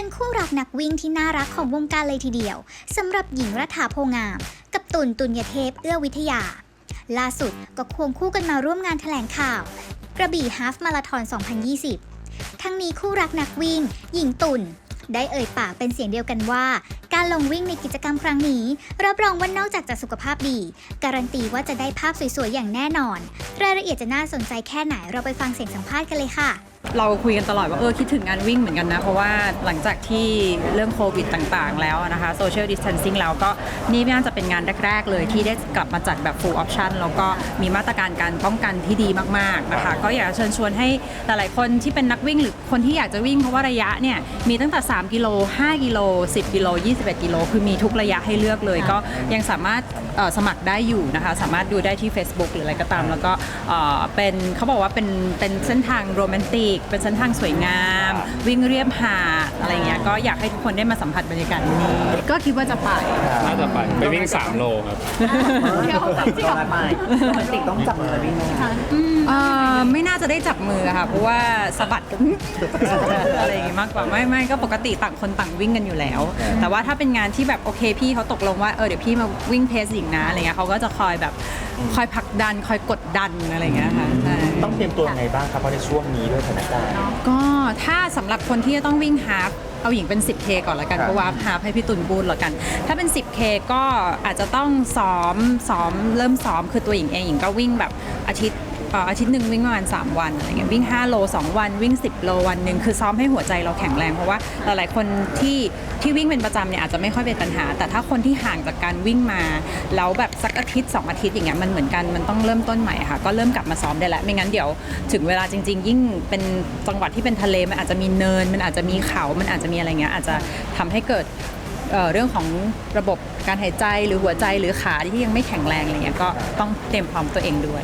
เป็นคู่รักนักวิ่งที่น่ารักของวงการเลยทีเดียวสำหรับหญิงรัฐาโพงาม กับตุนตุนยเทพเอื้อวิทยา ล่าสุดก็ควงคู่กันมาร่วมงานแถลงข่าว กระบี่ฮาฟมาราธอน 2020 ทั้งนี้คู่รักนักวิ่ง หญิงตุนได้เอ่ยปากเป็นเสียงเดียวกันว่า การลงวิ่งในกิจกรรมครั้งนี้ รับรองว่านอกจากจะสุขภาพดี การันตีว่าจะได้ภาพสวยๆอย่างแน่นอน รายละเอียดจะน่าสนใจแค่ไหนเราไปฟังเสียงสัมภาษณ์กันเลยค่ะ เราคุยกันตลอดว่าเออคิดถึงงานวิ่งเหมือนกันนะ เพราะว่าหลังจากที่เรื่องโควิดต่างๆ แล้วนะคะโซเชียลดิส a ทนซิ่งแล้วก็นี่น่าจะเป็นงานแรก ๆ เลยที่ได้กลับมาจัดแบบ full option แล้วก็มีมาตรการการป้องกันที่ดีมากๆนะคะก็อยากจะเชิญชวนให้หลายๆคนที่เป็นนักวิ่งหรือคนที่อยากจะวิ่งเพราะว่าระยะเนี่ยมีตั้งแต่ 3 กิโล 5 กิโล 10 กิโล 21 กิโล คือมีทุกระยะให้เลือกเลย ก็ยังสามารถเอ่อสมัครได้อยู่นะคะสามารถดูได้ที่ Facebook หรืออะไรก็ตาม แล้วก็เอ่อเป็นเขาบอกว่าเป็นเป็นเส้นทางโรแมนติกเป็นเส้นทางสวยงาม วิ่งเรียบหาดอะไรเงี้ยก็อยากให้ทุกคนได้มาสัมผัสบรรยากาศนี้ ก็คิดว่าจะไป น่าจะไปไปวิ่ง 3 โลครับที่ออกมาโรแมนติกต้องจับมือวิ่งไหมคะ เอ่อ ไม่น่าจะได้จับมือค่ะ เพราะว่าสะบัดกัน อะไรอย่างงี้มากกว่าไม่ไม่ก็ปกติต่างคนต่างวิ่งกันอยู่แล้ว แต่ว่าถ้าเป็นงานที่แบบโอเคพี่เขาตกลงว่าเออเดี๋ยวพี่มาวิ่งเพสหญิงนะอะไรเงี้ยเขาก็จะคอยแบบคอยผลักดันคอยกดดันอะไรเงี้ยค่ะใช่ต้องเตรียมตัวยังไงบ้างครับเพราะในช่วงนี้ด้วยสถานการณ์ก็ถ้าสำหรับคนที่จะต้องวิ่งฮาฟ เอาหญิงเป็น 10K ก่อนละกันครับ เพราะว่าฮาฟให้พี่ตุนบูนละกัน ถ้าเป็น 10K ก็อาจจะต้องซ้อมซ้อมเริ่มซ้อมคือตัวหญิงเองหญิงก็วิ่งแบบอาทิตย์เอ่ออาทิตย์หนึ่งวิ่งประมาณ3วันอะไรเงี้ยวิ่ง 5 โล 2 วันวิ่ง 10 โลวันหนึ่งคือซ้อมให้หัวใจเราแข็งแรงเพราะว่าหลายๆคนที่ที่วิ่งเป็นประจำเนี่ยอาจจะไม่ค่อยเป็นปัญหา แต่ถ้าคนที่ห่างจากการวิ่งมาแล้วแบบสักอาทิตย์ 2 อาทิตย์อย่างเงี้ยมันเหมือนกันมันต้องเริ่มต้นใหม่ค่ะ ก็เริ่มกลับมาซ้อมได้แล้วไม่งั้นเดี๋ยว ถึงเวลาจริง ๆ ยิ่งเป็นจังหวัดที่เป็นทะเลมันอาจจะมีเนิน มันอาจจะมีเขา มันอาจจะมีอะไรเงี้ยอาจจะทำให้เกิดเเรื่องของระบบการหายใจหรือหัวใจหรือขาที่ยังไม่แข็งแรงอะไรเงี้ยก็ต้องเตรียมพร้อมตัวเองด้วย